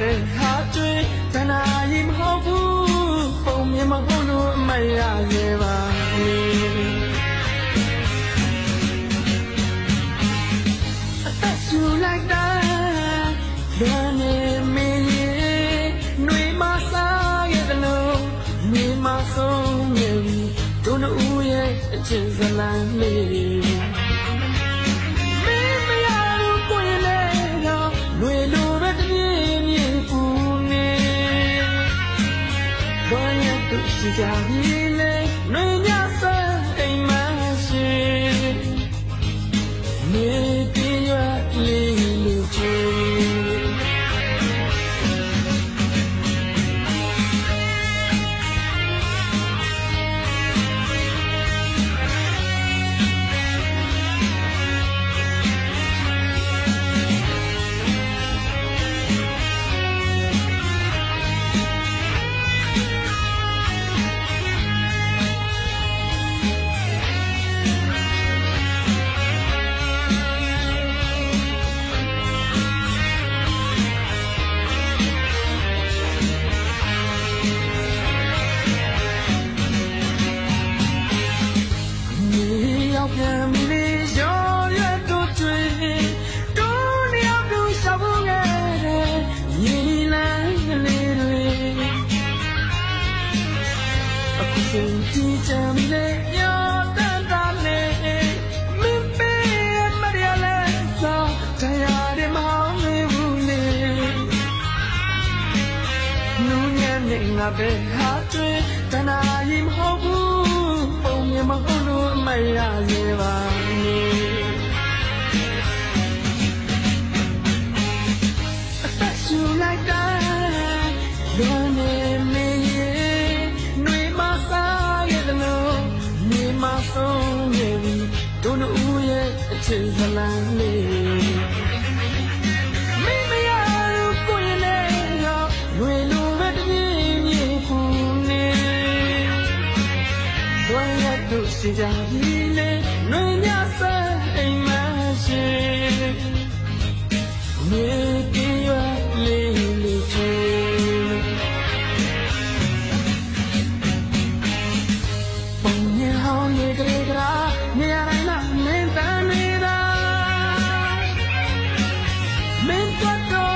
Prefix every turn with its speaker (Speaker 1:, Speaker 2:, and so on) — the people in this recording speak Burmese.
Speaker 1: တဲ့ဟာကျွေးတနာရင်မဟုတ်ဘူးပုံမြင်မဟုတ်လို့အမရရဲ့ပါအသက်ရှူလိုက်တာလွန်နေမင်းရဲ့နှွေမစားရဲ့တလုံးနှွေမဆုံးရဲ့တို့နှူရဲ့အချစ်ဇလံလေး တူရှိကြ င်းပေးမရလဲစောတရားရမအောင်ဘူးလေနူးညံ့နေငါပဲဟာတွေတနာရင်မဟုတ်ဘူးပုံမြင်မဟုတ်လို့အမရစေပါနေ ချစ်ဇလံလေးမင်းမရဘူးကိုယ်လည်းတော့လွေလိုပဲတပြေးပြေးခုနေဘွယ်ရတို့စီကြပြီ what the